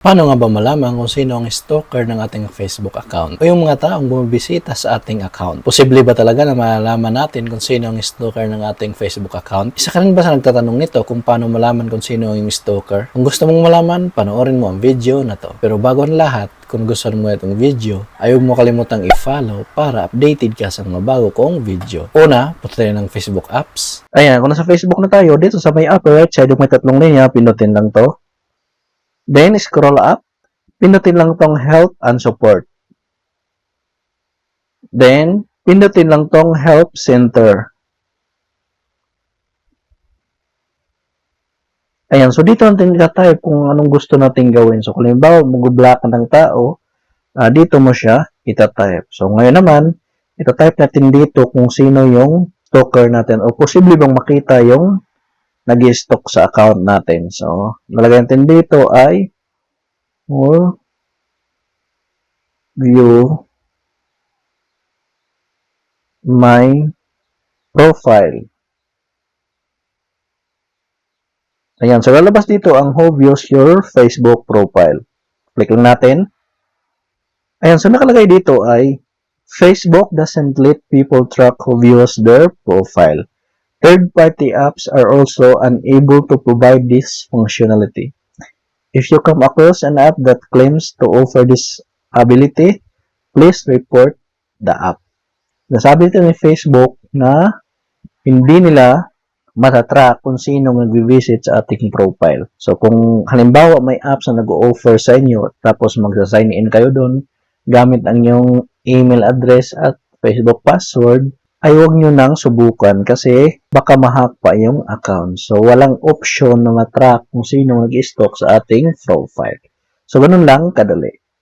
Paano nga ba malaman kung sino ang stalker ng ating Facebook account o yung mga taong bumibisita sa ating account? Posible ba talaga na malalaman natin kung sino ang stalker ng ating Facebook account? Isa ka rin ba sa nagtatanong nito kung paano malaman kung sino yung stalker? Kung gusto mong malaman, panoorin mo ang video na to. Pero bago ang lahat, kung gusto mo itong video, ay huwag mo kalimutang i-follow para updated ka sa mga bago kong video. Una, punta tayo ng Facebook apps. Ayan, kung nasa Facebook na tayo, dito sa may upper right side, may tatlong linya, pinutin lang to. Then, scroll up. Pinutin lang tong help and support. Then, pinutin lang tong help center. Ayan, so dito natin type kung anong gusto natin gawin. So, kung halimbawa, mag-block ng tao, ah, dito mo siya itatype. So, ngayon naman, itatype natin dito kung sino yung stalker natin o posible bang makita yung nag stalk sa account natin. So, nalagay natin dito ay or view my profile. Ayan, so lalabas dito ang who views your Facebook profile. Click lang natin. Ayan, so nakalagay dito ay Facebook doesn't let people track who views their profile. Third-party apps are also unable to provide this functionality. If you come across an app that claims to offer this ability, please report the app. Nasabi ito ni Facebook na hindi nila matatrack kung sino nag-visit sa ating profile. So, kung halimbawa may apps na nag-offer sa inyo, tapos magsa-sign in kayo doon, gamit ang inyong email address at Facebook password, ay huwag nyo nang subukan kasi baka mahack pa yung account. So, walang option na matrack kung sino nag-stalk sa ating profile. So, ganun lang kadali.